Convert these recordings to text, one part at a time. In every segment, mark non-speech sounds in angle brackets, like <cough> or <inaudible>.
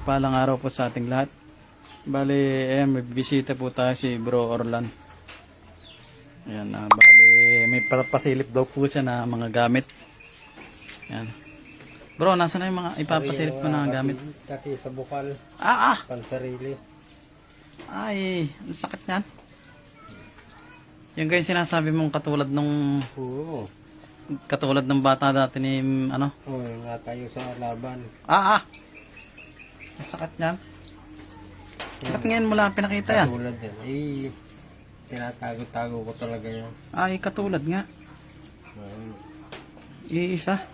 mapagpalang araw po sa ating lahat. Bali, ayan, may bisita po tayo si Bro Orlan. Ayan, ah, bali, may pa- pasilip daw po siya na mga gamit. Ayan. Bro, nasa na yung mga ipapasilip mo na gamit? Kati sa bukal, Ah, ah! pansarili. Ay, ang sakit niyan. Yung ganyan sinasabi mong katulad nung Oo. katulad ng bata dati ni ano? Oo, nga tayo sa laban. Ah, ah. Ang sakit niyan. Ba't ngayon mo lang pinakita yan? Tulad yan. Eh, tinatago-tago ko talaga yan. Ay, katulad nga. Oo. Iisa.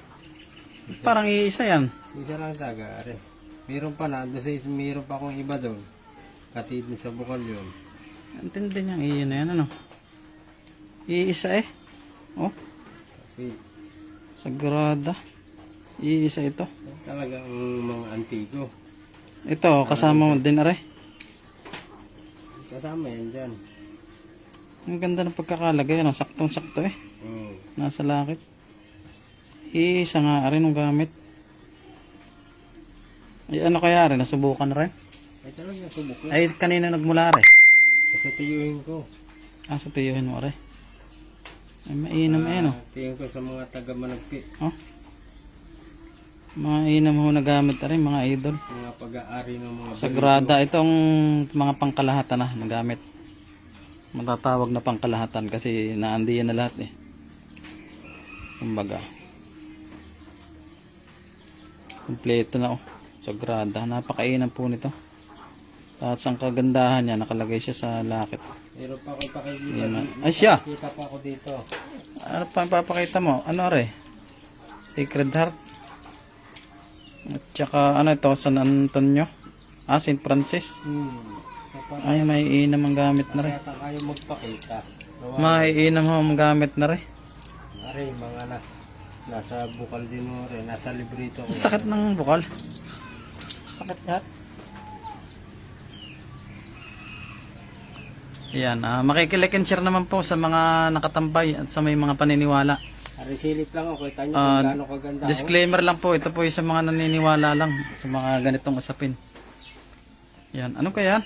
Parang iisa yan. Isa lang taga, are. Meron pa na, doon sa is- meron pa akong iba doon. Kati din sa bukal yun. Antindi niyang iyon na yan, ano? Iisa eh. Oh, Kasi sagrada. Iisa ito. talagang mga antigo. Ito, kasama mo din, are. Kasama yan dyan. Ang ganda ng pagkakalagay, ano? Saktong-sakto eh. Oo. Nasa lakit. Iisa nga rin ang gamit. Ay, ano kaya rin? Nasubukan na rin? Ay talaga, subok yun. Ay, kanina nagmula rin. Kasi tiyuhin ko. Ah, sa tiyuhin mo rin. Ay, mainam eh, no? Ah, Tiyuhin ko sa mga taga managpit. Oh. Mainam ho na gamit na rin, mga idol. Mga pag-aari ng mga Sagrada, itong mga pangkalahatan na nagamit. Matatawag na pangkalahatan kasi naandiyan na lahat eh. Kumbaga. Kompleto na oh. Sagrada. Napakainam po nito. At ang kagandahan niya, nakalagay siya sa lakit. Meron pa akong pakikita. Yan. Ay siya! Kita pa ako dito. Ano pa ang papakita mo? Ano re? Sacred Heart. At saka ano ito, San Antonio? Ah, St. Francis. Hmm. Ay, may inam ang gamit na rin. yata kayo magpakita. May inam ang gamit na rin. Are, mga na, nasa bukal din mo rin. Nasa librito ko. Sakit ng bukal. Sakit lahat. Yan, ah, makikilik and share naman po sa mga nakatambay at sa may mga paniniwala. Are, silip lang ako. Kita nyo Ah, kung gaano kaganda. oh. Disclaimer lang po, ito po yung sa mga naniniwala lang sa mga ganitong usapin. Yan, ano kaya?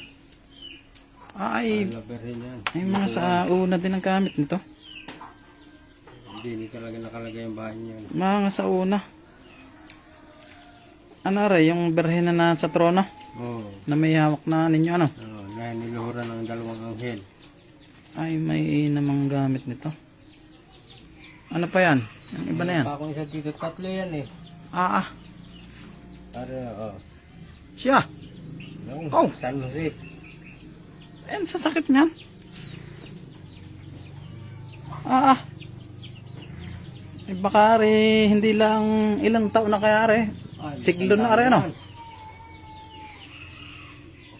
Ay, Laberin yan. ay mga sa una din ang gamit nito. Hindi, hindi talaga nakalagay yung bahay niyan. Mga sa una. Ano re, yung berhen na nasa trono Oo. na may hawak na ninyo ano? Oh, na niluhuran ng dalawang anghel. Ay, may namang gamit nito. Ano pa yan? Yung iba na yan. Pa akong isa dito. Tatlo yan eh. Ah, ah. Are, oh. Siya. Yung Oh. San Jose. Ayan, sa sakit niyan. Ah, ah. Eh, baka re, hindi lang ilang taon na kaya re. Siglo na re, ano?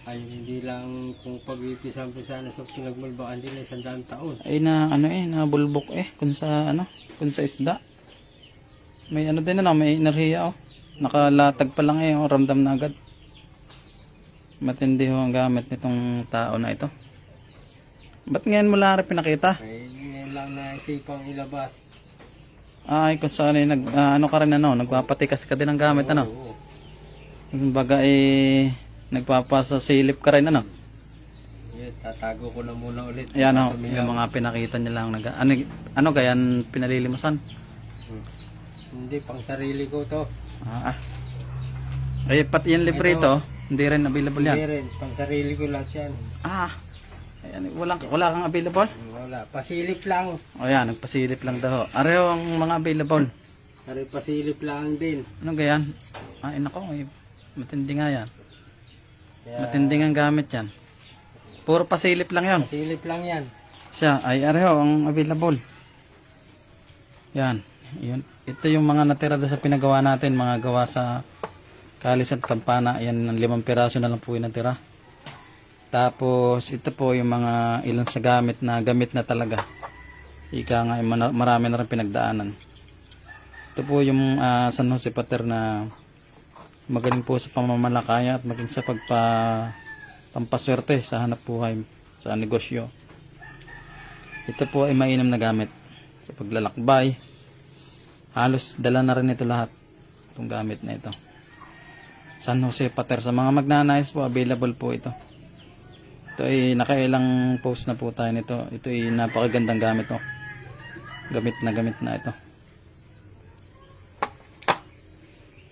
Ay, hindi lang kung pag-ipisan-pisan sa pinagmalbaan nila isang daang taon. Ay na, ano eh, nabulbok eh. Kung sa, ano, kung sa isda. May ano din ano, may enerhiya oh. Nakalatag pa lang eh, oh, ramdam na agad. Matindi ho ang gamit nitong tao na ito. Ba't ngayon mo lang rin pinakita? Ay, ngayon lang naisipang ilabas. Ay, kung saan eh, nag, ah, ano ka rin ano, nagpapatikas ka din ng gamit ano. Oo. Kumbaga eh, nagpapasasilip ka rin ano. Yeah, tatago ko na muna ulit. Ayan o, Sumiyaw. yung mga pinakita niya lang. Nag, ano, ano gayan pinalilimasan? Hmm. Hindi, pang sarili ko to. Ah, ah. Ay, pati yung librito, hindi rin available yan. Hindi rin, pang sarili ko lahat yan. Ah, ayan, wala, wala kang available? Wala, pasilip lang. O yan, nagpasilip lang daw. Areho ang mga available. Pare, pasilip lang din. Ano gayan? Ay, nako, eh, matindi nga yan. Kaya, Matindi nga ang gamit yan. Puro pasilip lang yan. pasilip lang yan. Siya, ay areho ang available. Yan. Yun. Ito yung mga natira doon sa pinagawa natin, mga gawa sa Kalis at Pampana. Yan, ng limang piraso na lang po yung natira. Tapos, ito po yung mga ilan sa gamit na gamit na talaga. Ika nga, eh, marami na rin pinagdaanan. Ito po yung ah, San Jose Pater na magaling po sa pamamalakaya at maging sa pagpa pampaswerte sa hanap buhay sa negosyo. Ito po ay mainam na gamit sa paglalakbay. Halos dala na rin ito lahat. Itong gamit na ito. San Jose Pater. Sa mga magnanais po, available po ito. Ito ay nakailang post na po tayo nito. Ito ay napakagandang gamit to. Gamit na gamit na ito.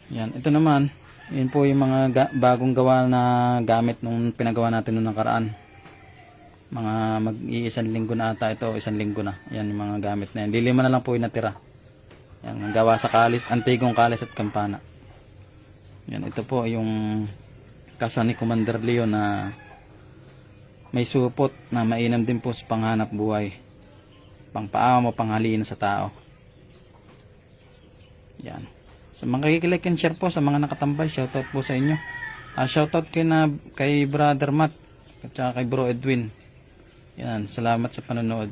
Yan. Ito naman, yun po yung mga ga- bagong gawa na gamit nung pinagawa natin nung nakaraan. Mga mag-iisang linggo na ata ito, isang linggo na. Yan yung mga gamit na yan. Lilima na lang po yung natira. Yan, ang gawa sa kalis, antigong kalis at kampana. Yan, ito po yung kasa ni Commander Leo na may supot na mainam din po sa panghanap buhay. Pangpaawa mo, panghalina sa tao. Yan. Sa mga kikilik and share po, sa mga nakatambay, shoutout po sa inyo. Ah, shoutout kay, na, kay Brother Matt at saka kay Bro Edwin. Yan, salamat sa panonood.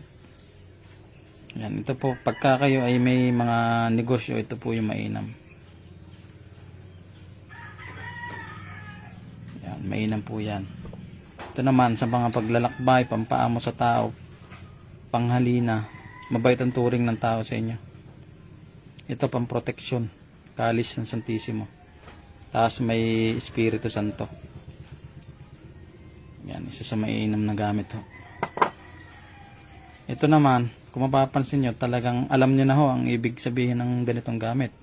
Yan, ito po, pagka kayo ay may mga negosyo, ito po yung mainam. Yan, mainam po yan. Ito naman, sa mga paglalakbay, pampaamo sa tao, panghalina, mabait ang turing ng tao sa inyo. Ito pang proteksyon, kalis ng Santissimo. Tapos may Espiritu Santo. Yan, isa sa mainam na gamit ho. Ito naman, kung mapapansin nyo, talagang alam nyo na ho ang ibig sabihin ng ganitong gamit.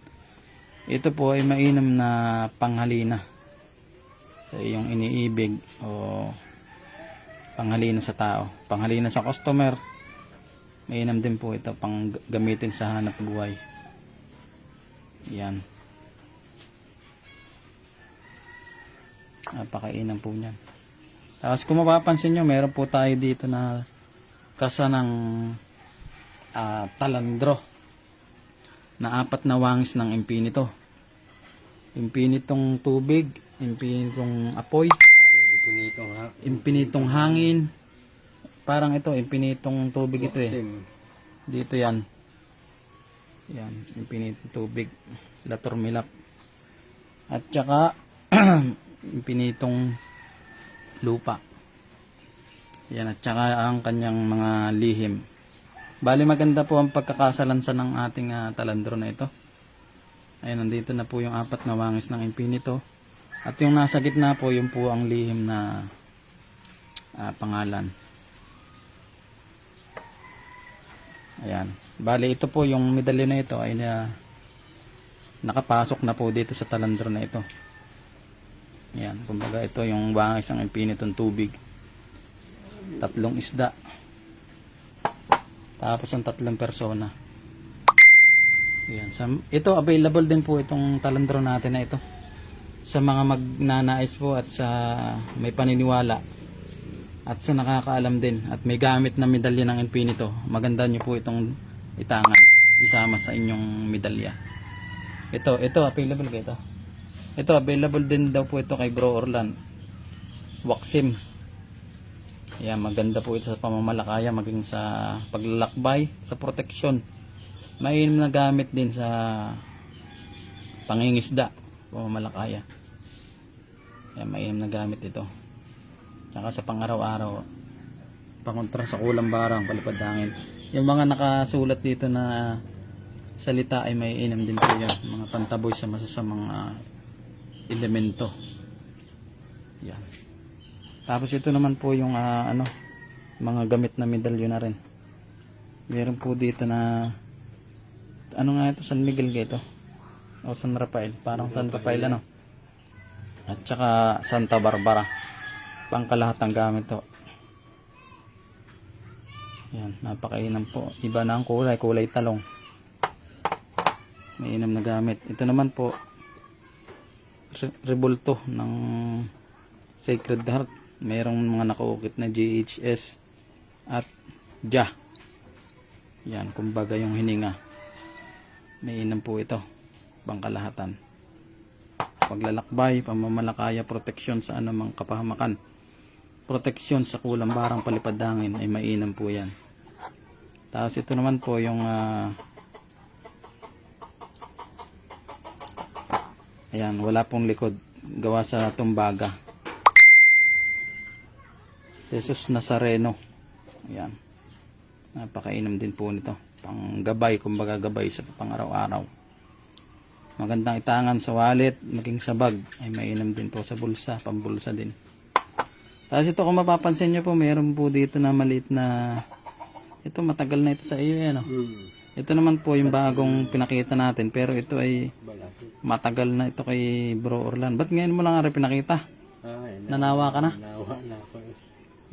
Ito po ay mainam na panghalina sa iyong iniibig o panghalina sa tao. Panghalina sa customer, mainam din po ito pang gamitin sa hanap buhay. Yan. Napakainam po niyan. Tapos kung mapapansin nyo, meron po tayo dito na kasa ng ah, talandro na apat na wangis ng impinito. Impinitong tubig, impinitong apoy, Pare, infinitong ha. impinitong hangin. Parang ito, impinitong tubig ito eh. Dito yan. Yan, impinitong tubig. La Tormilap. At saka, impinitong <clears throat> lupa. Yan, at saka ang kanyang mga lihim. Bali maganda po ang pagkakasalansan ng ating ah, talandro na ito. Ayan, nandito na po yung apat na wangis ng impinito. At yung nasa gitna po, yung po ang lihim na ah, pangalan. Ayan. Bali, ito po yung medalyo na ito ay na nakapasok na po dito sa talandro na ito. Ayan. Kumbaga ito yung wangis ng impinitong tubig. Tatlong isda. Tapos ang tatlong persona. Ayan. Sa, ito, available din po itong talandro natin na ito. Sa mga magnanais po at sa may paniniwala at sa nakakaalam din at may gamit na medalya ng Infinito, maganda nyo po itong itangan isama sa inyong medalya. Ito, ito available ka ito. Ito available din daw po ito kay Bro Orlan. Waxim. Ayan, maganda po ito sa pamamalakaya maging sa paglalakbay, sa proteksyon. Mainam na gamit din sa pangingisda, pamamalakaya. Ayan, mainam na gamit ito. Tsaka sa pang-araw-araw, pangontra sa kulang barang, palipad hangin. Yung mga nakasulat dito na salita ay may inam din po yan. Mga pantaboy sa masasamang ah, elemento. Yan. Tapos ito naman po yung ah, ano, mga gamit na medalyo na rin. Meron po dito na ano nga ito, San Miguel ito? O San Rafael, parang San Rafael ano. At saka Santa Barbara. Pangkalahatang gamit to. Yan, napakainam po. Iba na ang kulay, kulay talong. May inam na gamit. Ito naman po, re- rebulto ng Sacred Heart. Mayroong mga nakaukit na GHS at JA. Yan, kumbaga yung hininga. May inam po ito. Pangkalahatan. Paglalakbay, pamamalakaya, proteksyon sa anumang kapahamakan. Proteksyon sa kulang barang palipad hangin ay mainam po yan. Tapos ito naman po yung ah, Ayan, wala pong likod. Gawa sa tumbaga. Jesus Nazareno. Ayan. Napakainom din po nito. Pang gabay, kumbaga gabay sa pang araw-araw. Magandang itangan sa wallet, maging sa bag. Ay mainam din po sa bulsa, pambulsa din. Tapos ito kung mapapansin nyo po, meron po dito na maliit na... Ito matagal na ito sa iyo eh, no? Hmm. Ito naman po yung bagong pinakita natin, pero ito ay matagal na ito kay Bro Orlan. Ba't ngayon mo lang rin pinakita? Ah, yun. Nanawa ka na? Nawa na ako.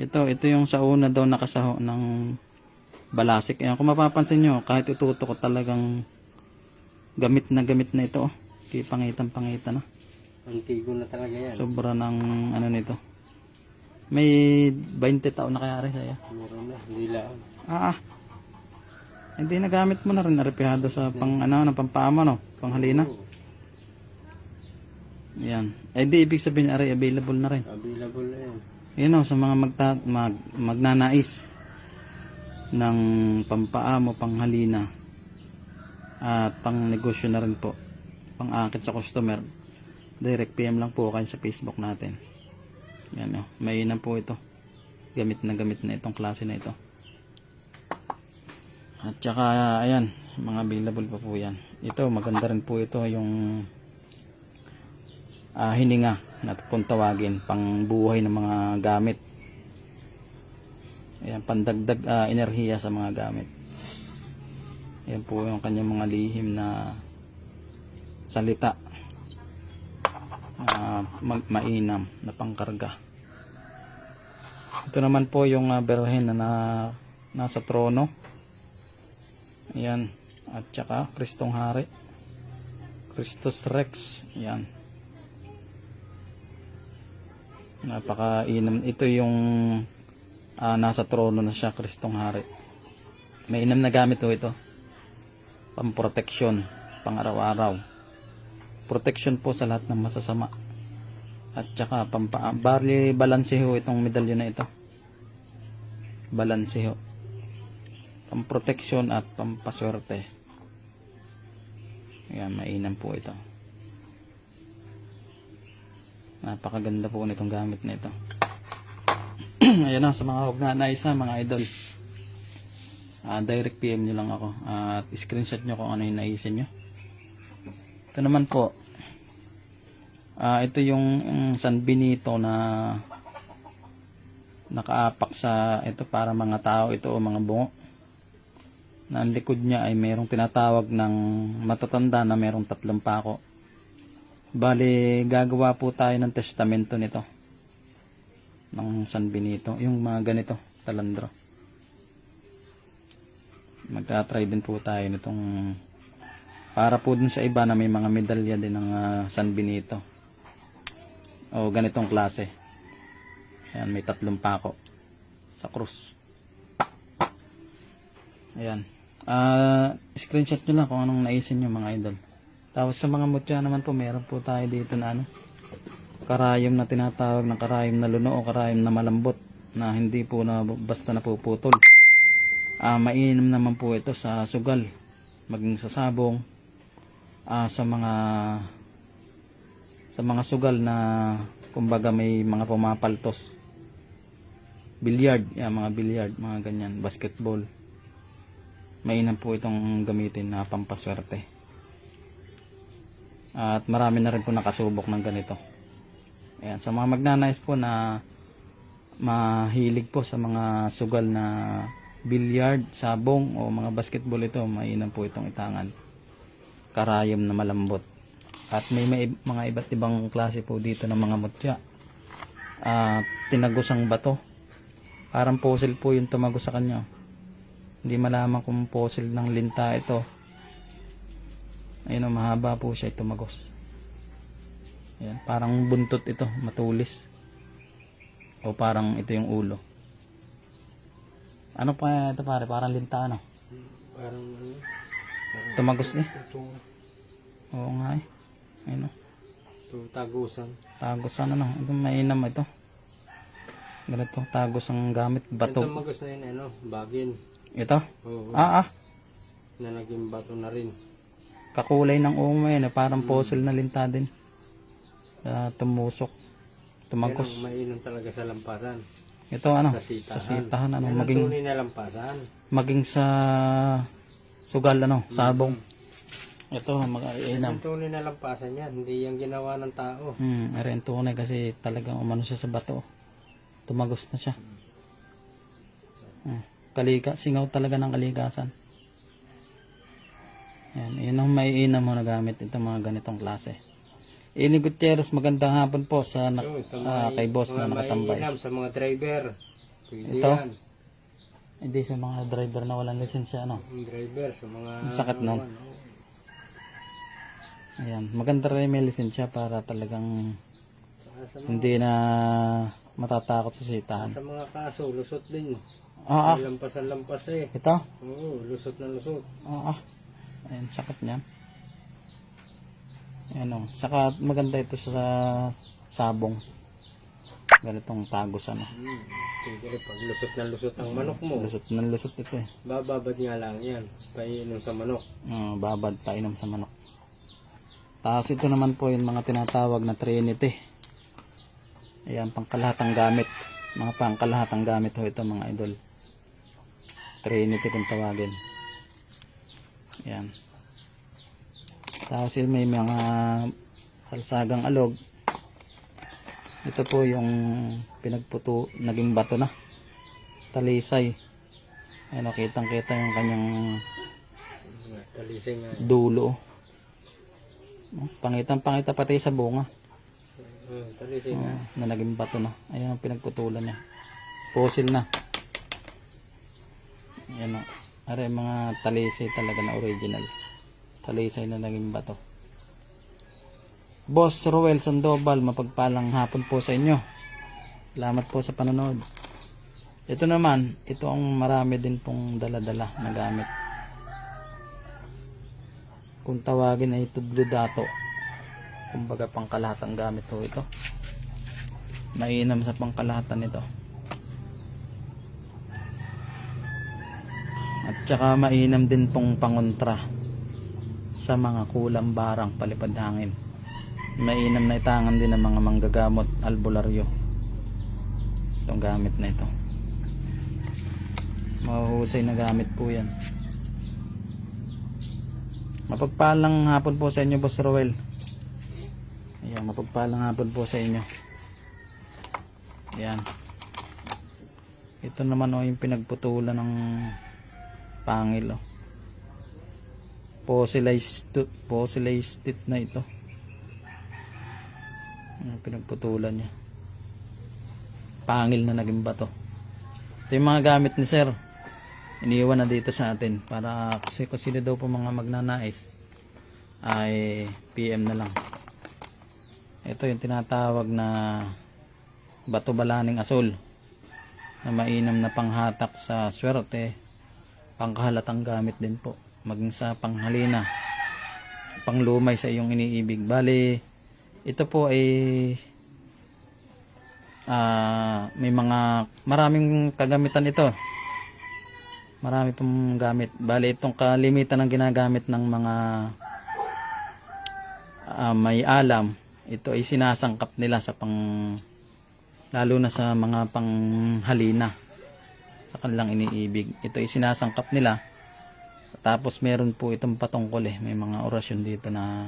Ito, ito yung sa una daw nakasaho ng balasik. Ayan, kung mapapansin nyo, kahit ituto ko talagang gamit na gamit na ito. Oh. Kaya pangitan-pangitan na. Antigo na talaga yan. Sobra ng ano nito. May 20 taon na kaya rin sa'yo. Meron na. Hindi lang. Ah, ah. Hindi nagamit mo na rin arepihado sa pang ano, ng pampama no, panghalina. Yan. Eh di ibig sabihin are available na rin. Available na yan. Yun o, sa mga magta, mag, magnanais ng pampaamo, panghalina at pang negosyo na rin po. Pang akit sa customer. Direct PM lang po kayo sa Facebook natin. Yan o, mainam po ito. Gamit na gamit na itong klase na ito. At saka, ayan, mga available pa po yan. Ito, maganda rin po ito yung ah, hininga na kung tawagin pang buhay ng mga gamit. Ayan, pandagdag ah, enerhiya sa mga gamit. Ayan po yung kanyang mga lihim na salita. Ah, mag mainam na pangkarga. Ito naman po yung uh, berhen na, na nasa trono. Ayan. At saka Kristong Hari. Christus Rex. Ayan. Napakainam. Ito yung ah, nasa trono na siya, Kristong Hari. May inam na gamit ho ito. Pamproteksyon, pang araw-araw. Protection po sa lahat ng masasama. At saka, pampa, bali balanse ho itong medalyon na ito. Balanse ho. Pamproteksyon at pampaswerte. Ayan, mainam po ito. Napakaganda po nitong gamit na ito. <clears throat> Ayan na, sa mga huwag na naisa, mga idol. Ah, direct PM nyo lang ako. At screenshot nyo kung ano yung naisin nyo. Ito naman po. Ah, ito yung, yung San Benito na nakaapak sa ito para mga tao ito o mga bungo. Na ang likod niya ay mayroong tinatawag ng matatanda na mayroong tatlong pako. Bali, gagawa po tayo ng testamento nito. Ng San Benito. Yung mga ganito, talandro. Magta-try din po tayo nitong para po dun sa iba na may mga medalya din ng ah, San Benito. O ganitong klase. Ayan, may tatlong pako sa krus. Ayan. Ah, screenshot nyo lang kung anong naisin nyo mga idol. Tapos sa mga mutya naman po, meron po tayo dito na ano, karayom na tinatawag na karayom na luno o karayom na malambot na hindi po na basta napuputol. Ah, mainam naman po ito sa sugal, maging sa sabong, ah, sa mga sa mga sugal na kumbaga may mga pumapaltos. Billiard, yan, mga billiard, mga ganyan, basketball. Mainam po itong gamitin na pampaswerte. At marami na rin po nakasubok ng ganito. Ayan, sa mga magnanais po na mahilig po sa mga sugal na billiard, sabong o mga basketball ito, mainam po itong itangan. Karayom na malambot. At may, may mga iba't ibang klase po dito ng mga mutya. At tinagusang bato. Parang fossil po yung tumagos sa kanya. Hindi malaman kung fossil ng linta ito. Ayun o, mahaba po siya tumagos. Ayan, parang buntot ito, matulis. O parang ito yung ulo. Ano pa ito pare? Parang linta ano? Parang ano. Tumagos eh. Oo nga eh. Ayun o. itong tagusan. Tagos ano no? Ito mainam ito. Ganito, tagos ang gamit. Ito Bato. magos na yun, ano, bagin. Ito? Oo. Ah ah. Na naging bato na rin. Kakulay ng umo yan eh. Parang fossil na linta din. Ah, tumusok. Yan Tumagos. ang talaga sa lampasan. Ito ano? Sa sitahan. Sa sitahan ano? Yan ang Maging, tunay na lampasan. maging sa sugal ano? Sabong. Ito, mag-iinam. Yung tunay na lampasan yan, hindi yung ginawa ng tao. Hmm, rin tunay kasi talagang umano siya sa bato. Tumagos na siya. Hmm. Kalika, singaw talaga ng kalikasan. Yan, yun ang maiinam mo na gamit itong mga ganitong klase. Ini Gutierrez, magandang hapon po sa na, Yun, sa ah, kay boss na mga nakatambay. maiinam, sa mga driver. Pwede Ito? yan. Hindi sa mga driver na walang lisensya, ano. Yung driver, sa mga... Ang sakit nun. ano, Ayan, maganda rin may lisensya para talagang sa, mga, hindi na matatakot sa sitahan. sa mga kaso, lusot din. Ah, ah, May Lampasan-lampas eh. ito? Oo, lusot na lusot. Ah, ah. Ayan, sakit niya. Ayan o. Saka maganda ito sa sabong. Ganitong tagos ano. Hmm. Sige, pag lusot na lusot ang manok mo, Lusot ng lusot ito eh. bababad nga lang yan. Painom sa manok. Ah, babad pa inom sa manok. Tapos ito naman po yung mga tinatawag na Trinity. Ayan, pangkalahatang gamit. Mga pangkalahatang gamit ho ito mga idol. Trinity kung tawagin. Ayan. Tapos yun may mga salsagang alog. Ito po yung pinagputo, naging bato na. Talisay. Ayan, kitang kita yung kanyang Talisay nga. dulo. Oh, Pangitan pangita pati sa bunga Hmm, talisay nga. oh, na naging bato na. Ayan ang pinagputulan niya. Fossil na. Ayan o. Are mga talisay talaga na original. Talisay na naging bato. Boss Roel Sandoval, mapagpalang hapon po sa inyo. Salamat po sa panonood. Ito naman, ito ang marami din pong dala-dala na gamit. Kung tawagin ay tudlo dato. Kumbaga pangkalahatang gamit ho ito. Mainam sa pangkalahatan nito. At saka mainam din pong pangontra sa mga kulang barang palipad hangin. Mainam na itangan din ng mga manggagamot albularyo. Itong gamit na ito. Mahuhusay na gamit po yan. Mapagpalang hapon po sa inyo, Boss Roel. Ayan, mapagpalang hapon po sa inyo. Ayan. Ito naman o yung pinagputulan ng pangil o. Fossilized, fossilized na ito. Pinagputulan niya. Pangil na naging bato. Ito yung mga gamit ni Sir iniwan na dito sa atin para kasi kung sino daw po mga magnanais ay PM na lang ito yung tinatawag na bato balaning asul na mainam na panghatak sa swerte pangkahalatang gamit din po. Maging sa panghalina panglumay sa iyong iniibig. Bali ito po ay ah, may mga maraming kagamitan ito. Marami pong gamit. Bali, itong kalimitan ng ginagamit ng mga ah, may alam, ito ay sinasangkap nila sa pang lalo na sa mga panghalina sa kanilang iniibig. Ito ay sinasangkap nila. Tapos meron po itong patungkol eh. May mga orasyon dito na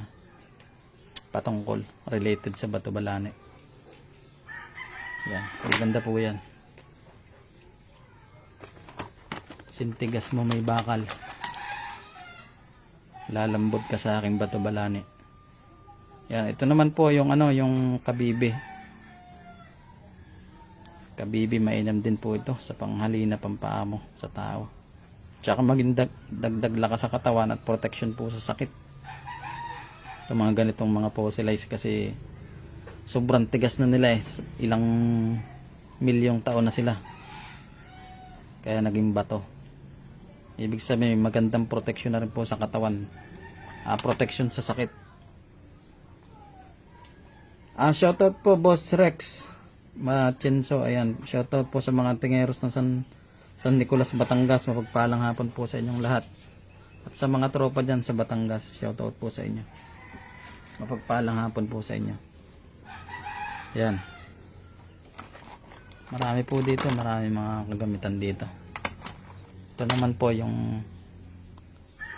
patungkol related sa Bato Balane. Yan. Maganda po yan. sintigas mo may bakal lalambot ka sa aking bato balani yan ito naman po yung ano yung kabibi kabibi mainam din po ito sa panghalina pampaamo sa tao tsaka maging dag, dagdag lakas sa katawan at protection po sa sakit sa mga ganitong mga fossilized kasi sobrang tigas na nila eh ilang milyong taon na sila kaya naging bato Ibig sabihin, magandang protection na rin po sa katawan. Ah, protection sa sakit. Ah, shoutout po Boss Rex. Machenso, ayan. Shoutout po sa mga tingeros ng San, San Nicolas, Batangas. Mapagpalang hapon po sa inyong lahat. At sa mga tropa dyan sa Batangas, shoutout po sa inyo. Mapagpalang hapon po sa inyo. Yan. Marami po dito, marami mga kagamitan dito. Ito naman po yung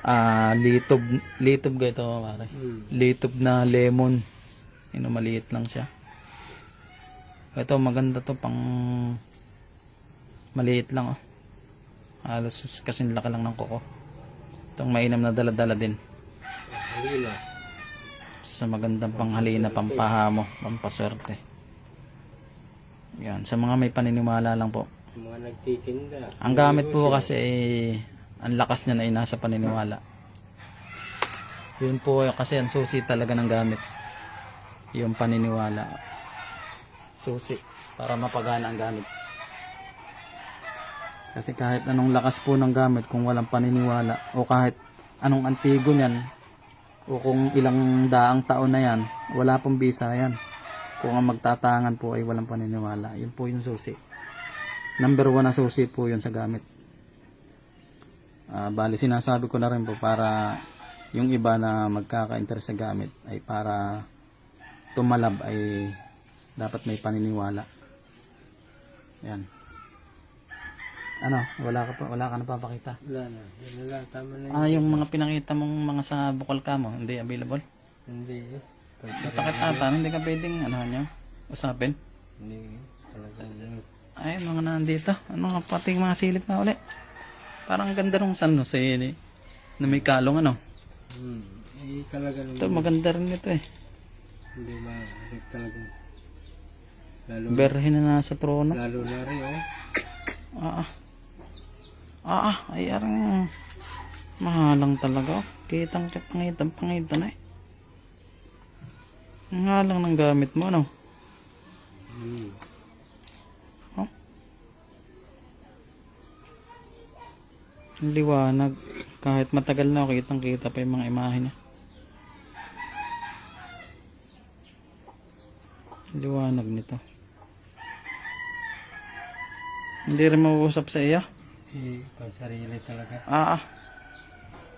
Ah, litob, litob ga ito, pare. Litob na lemon. Yun, maliit lang siya. Ito, maganda to pang maliit lang, oh. Halos kasing laki lang ng kuko. Itong mainam na dala-dala din. Halina. Sa magandang panghalina, pampahamo, pampaswerte. Yan, sa mga may paniniwala lang po. Mga nagtitinda. Ang gamit po kasi ay ang lakas niya na ay nasa paniniwala. Yun po kasi ang susi talaga ng gamit. Yung paniniwala. Susi para mapagana ang gamit. Kasi kahit anong lakas po ng gamit kung walang paniniwala o kahit anong antigo niyan o kung ilang daang taon na yan, wala pong bisa yan. Kung ang magtatangan po ay walang paniniwala, yun po yung susi. Number one na susi po yun sa gamit. Ah, bali sinasabi ko na rin po para yung iba na magkaka-interest sa gamit ay para tumalab ay dapat may paniniwala. Yan. Ano, wala ka pa, wala ka na papakita. Wala na. Yan na. Tama na yun. Ah, yung mga pinakita mong mga sa bukal ka mo, hindi available. Hindi eh. Sakit ata, hindi ka pwedeng ano nyo, usapin. Hindi. Talaga. Ay, mga nandito. Ano pati mga silip na uli. Parang ang ganda nung San Jose eh, na may kalong ano. Hmm. Eh, talaga. Ito maganda rin ito eh. Hindi ba? Talaga. Lalo, Berhin na nasa trono. lalo na rin oh. Ah, ah. Ah, ah. Ay, arang mahalang talaga. oh. Kitang pangitan, pangitan eh. Ang halang ng gamit mo, no? Hmm. Oh. Ang liwanag. Kahit matagal na, kitang kita pa yung mga imahe niya. Liwanag nito. Hindi rin mauusap sa iya. Eh, pang sarili talaga. Ah, ah.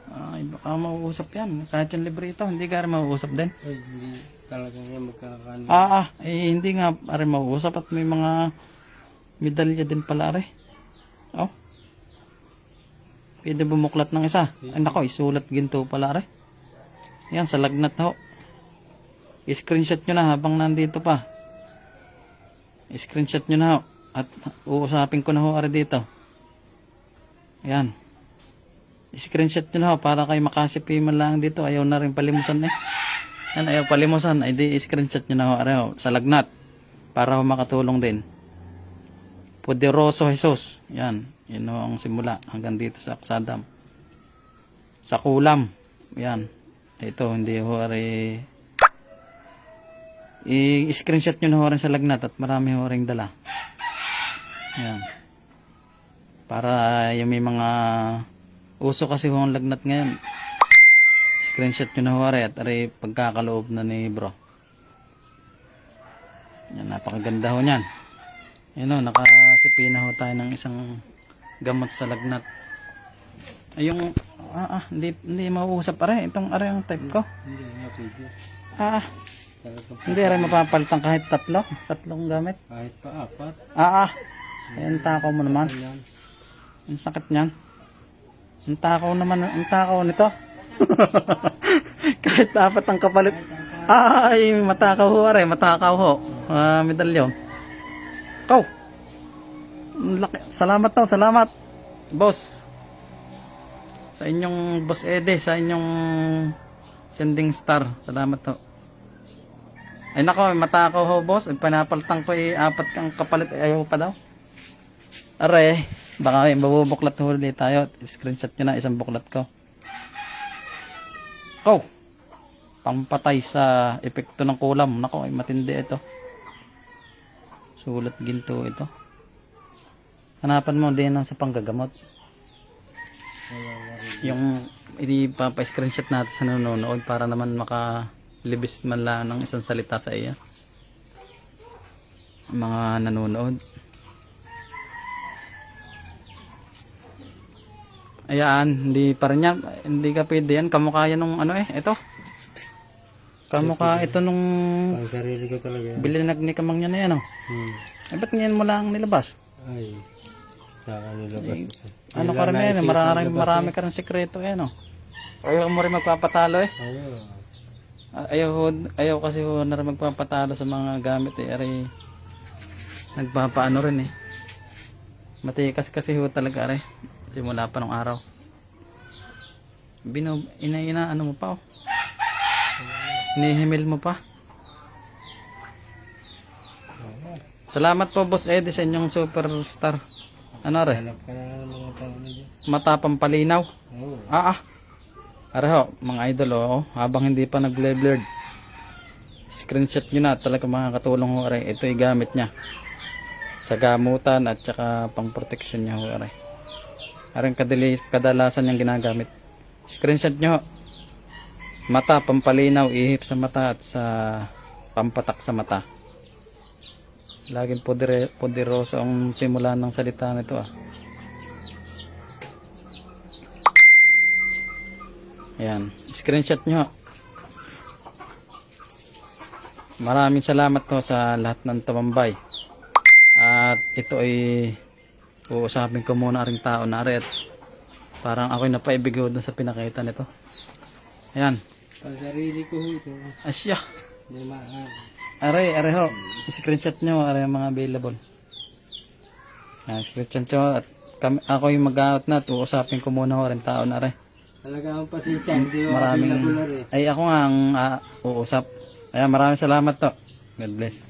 Ay, baka mauusap yan. Kahit yung librito, hindi ka rin mauusap din. Ay, hindi talaga niya magkakaano. Ah, ah. Eh, hindi nga rin mauusap at may mga medalya din pala rin. Oh. Pwede bumuklat ng isa. Ay, nako, isulat ginto pala rin. Yan, sa lagnat ho. I-screenshot nyo na habang nandito pa. I-screenshot nyo na ho. At uusapin ko na ho ari dito. Yan. I-screenshot nyo na ho para kayo makasipi man lang dito. Ayaw na rin palimusan eh. Yan, ayaw palimusan. Ay di i-screenshot nyo na ho ari ho. Sa lagnat. Para ho makatulong din. Poderoso Jesus. Yan. Yan ho ang simula. Hanggang dito sa Aksadam. Sa kulam. Yan. Ito, hindi ho ari... I-screenshot nyo na ho rin sa lagnat at marami ho rin dala. Yan. Para yung may mga uso kasi ho ang lagnat ngayon. Screenshot nyo na ho rin at ari pagkakaloob na ni bro. Yan, napakaganda ho niyan. Yan o, nakasipi na ho tayo ng isang gamot sa lagnat. Ay, yung, ah, ah, hindi, hindi mauusap are. Itong are ang type ko. Hindi pwede. Ah, ah, hindi are mapapalitan kahit tatlo. Tatlong gamit. kahit pa apat. Ah, ah. Ayan, takaw mo naman. Ang sakit niyan. Ang takaw naman, ang takaw nito. <laughs> kahit apat ang kapalit. Ay, matakaw ho are, matakaw ho. Ah, medalyon. Kaw. Laki. Salamat to, salamat. Boss. Sa inyong Boss Ede, sa inyong sending star. Salamat to. Ay nako, matakaw ho boss. Ay, Panapaltang ko eh, apat kang kapalit. Ay, ayaw pa daw. Are, baka may mabubuklat huli tayo. Screenshot nyo na isang buklat ko. Go! Pampatay sa epekto ng kulam. Nako, ay matindi ito. Sulat ginto ito. Hanapan mo din sa panggagamot. Yung hindi pa pa-screenshot natin sa nanonood para naman makalibis man lang ng isang salita sa iya. Mga nanonood. Ayan, hindi pa rin yan. Hindi ka pwede yan. Kamukha yan nung ano eh. Ito. Kamukha ito nung Pang sarili ko talaga yan. bilinag ni Kamang yan. Oh. Hmm. Eh, ba't ngayon mo lang nilabas? Ay. Sa kanila ba? Ano ka rin yan? Marami, marami ka rin sekreto yan. Oh. Ayaw mo rin magpapatalo eh. Ayun. Ah, Ayaw, ayaw kasi ho na rin magpapatalo sa mga gamit eh. Ari, nagpapaano rin eh. Matikas kasi ho talaga ari. Simula pa nung araw. Bino, ina, ina, ano mo pa oh. Inihimil mo pa. Salamat po Boss Eddie sa inyong superstar. Ano re? Ng mga. Matapang palinaw. Ah, ah. Are ho, mga idol, oh, habang hindi pa nag-blurred, screenshot nyo na, talaga makakatulong ho, are. Ito ay gamit niya. Sa gamutan at saka pang protection niya ho, are. Are kadali, kadalasan niyang ginagamit. Screenshot nyo. Mata, pampalinaw, ihip sa mata at sa pampatak sa mata. Laging podere, poderoso ang simula ng salita nito ah. Ayan. Screenshot nyo. Maraming salamat po sa lahat ng tumambay. At ito ay uusapin ko muna ring tao na rin. Parang ako'y napaibigod na sa pinakita nito. Ayan. Pag sarili ko ito. Asya. Are, are ho. Screenshot nyo. Are ang mga available. Ayan, screenshot nyo. At kami, ako yung mag-out na. at Uusapin ko muna ho rin tao na rin. Talaga ang pasensya. Hindi Maraming available rin. ay ako nga ang ah, uusap. Ayan, maraming salamat to. God bless.